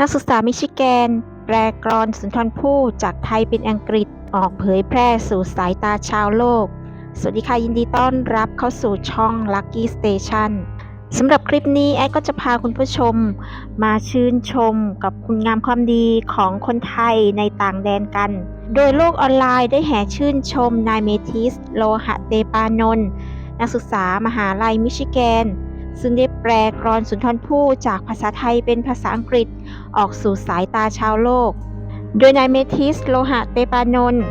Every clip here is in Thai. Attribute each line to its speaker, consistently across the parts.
Speaker 1: นักศึกษามิชิแกน แปลกรอนสุนทรภู่จากไทยเป็นอังกฤษออกเผยแพร่สู่สายตาชาวโลก สวัสดีค่ะ ยินดีต้อนรับเข้าสู่ช่อง Lucky Station สำหรับคลิปนี้แอดก็จะพาคุณผู้ชม มาชื่นชมกับคุณงามความดีของคนไทยในต่างแดนกัน โดยโลกออนไลน์ได้แห่ชื่นชมนายเมทิส โลหะเตปานนท์นักศึกษามหาลัยมิชิแกน ซึ่งได้แปลกรอนสุนทรภู่จากภาษาไทยเป็นภาษาอังกฤษออกสู่สายตาชาวโลก โดยนายเมทิสโลหะเตปานนท์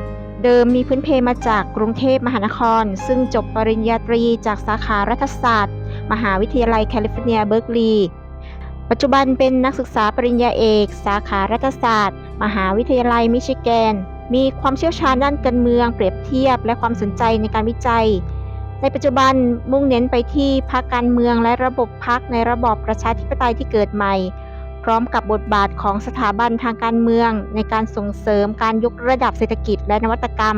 Speaker 1: เดิมมีพื้นเพมาจากกรุงเทพมหานคร ซึ่งจบปริญญาตรีจากสาขารัฐศาสตร์ มหาวิทยาลัยแคลิฟอร์เนียเบิร์กลีย์ปัจจุบันเป็นนักศึกษาปริญญาเอก สาขารัฐศาสตร์ มหาวิทยาลัยมิชิแกน มีความเชี่ยวชาญด้านการเมืองเปรียบเทียบ และความสนใจในการวิจัย ในปัจจุบันมุ่งเน้นไปที่พรรคการเมืองและระบบพรรคในระบอบประชาธิปไตยที่เกิดใหม่ พร้อมกับบทบาทของสถาบันทางการเมือง ในการส่งเสริมการยกระดับเศรษฐกิจและนวัตกรรม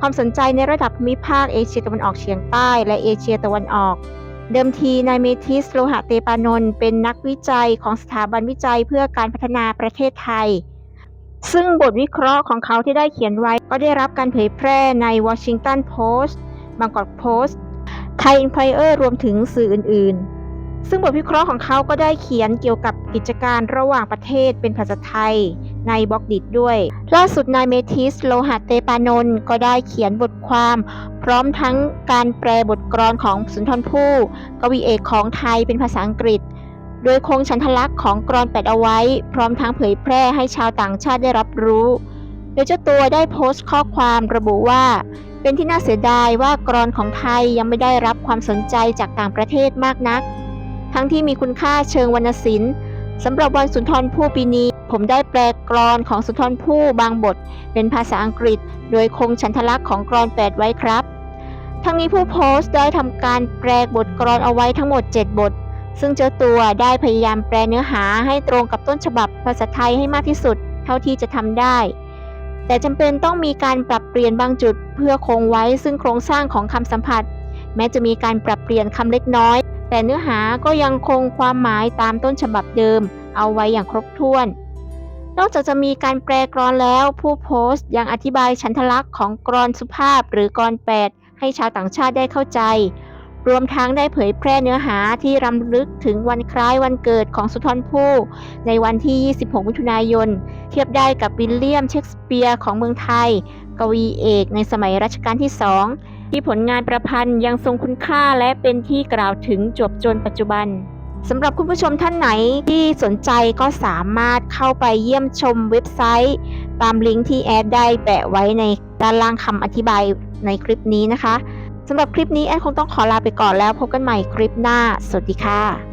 Speaker 1: ความสนใจในระดับภูมิภาคเอเชียตะวันออกเฉียงใต้และเอเชียตะวันออก เดิมทีนายเมทิสโลหะเตปานนท์เป็นนักวิจัยของสถาบันวิจัยเพื่อการพัฒนาประเทศไทยซึ่งบทวิเคราะห์ของเขาที่ได้เขียนไว้ก็ได้รับการเผยแพร่ใน Washington Post บางกอกโพสต์ไทยอินไพเออร์รวมถึงสื่ออื่น ๆ ซึ่งบทวิเคราะห์ของเขาก็ได้เขียนเกี่ยวกับกิจการระหว่างประเทศเป็นภาษาไทยในบล็อกดิดด้วย ล่าสุดนายเมทิสโลหะเตปานนท์ก็ได้เขียนบทความ พร้อมทั้งการแปลบทกลอนของสุนทรภู่กวีเอกของไทยเป็นภาษาอังกฤษ โดยคงฉันทลักษณ์ของกรอนแปดเอาไว้ พร้อมทั้งเผยแพร่ให้ชาวต่างชาติได้รับรู้ โดยเจ้าตัวได้โพสต์ข้อความระบุว่า เป็นที่น่าเสียดายว่ากรอนของไทยยังไม่ได้รับความสนใจจากต่างประเทศมากนัก ทั้งที่มีคุณค่าเชิงวรรณศิลป์สำหรับวันสุนทรภู่ปีนี้ ผมได้แปลกรอนของสุนทรภู่บางบท เป็นภาษาอังกฤษ โดยคงฉันทลักษณ์ของกรอนแปดไว้ครับ ทั้งนี้ผู้โพสต์ได้ทำการแปลบทกลอนเอาไว้ทั้งหมด 7 บท ซึ่งเจ้าตัวได้พยายามแปลเนื้อหาให้ตรงกับต้นฉบับภาษาไทยให้มากที่สุด เท่าที่จะทำได้ แต่จำเป็นต้องมีการปรับเปลี่ยนบางจุดเพื่อคงไว้ซึ่งโครงสร้างของคำสัมผัส แม้จะมีการปรับเปลี่ยนคำเล็กน้อย แต่เนื้อหาก็ยังคงความหมายตามต้นฉบับเดิม เอาไว้อย่างครบถ้วน นอกจากจะมีการแปลกรอนแล้ว ผู้โพสต์ยังอธิบายฉันทลักษณ์ของกรอนสุภาพหรือกรอนแปดให้ชาวต่างชาติได้เข้าใจ รวมทั้งได้เผยแพร่เนื้อหาที่รำลึกถึงวันคล้ายวันเกิดของสุนทรภู่ในวันที่ 26 มิถุนายน เทียบได้กับวิลเลียมเชกสเปียร์ของเมืองไทย กวีเอกในสมัยรัชกาลที่สองที่ผลงานประพันธ์ยังทรงคุณค่าและเป็นที่กล่าวถึงจวบจนปัจจุบันสำหรับคุณผู้ชมท่านไหนที่สนใจก็สามารถเข้าไปเยี่ยมชมเว็บไซต์ ตามลิงก์ที่แอดได้แปะไว้ในด้านล่างคำอธิบายในคลิปนี้นะคะ สำหรับคลิปนี้แอนคงต้องขอลาไปก่อนแล้วพบกันใหม่คลิปหน้า สวัสดีค่ะ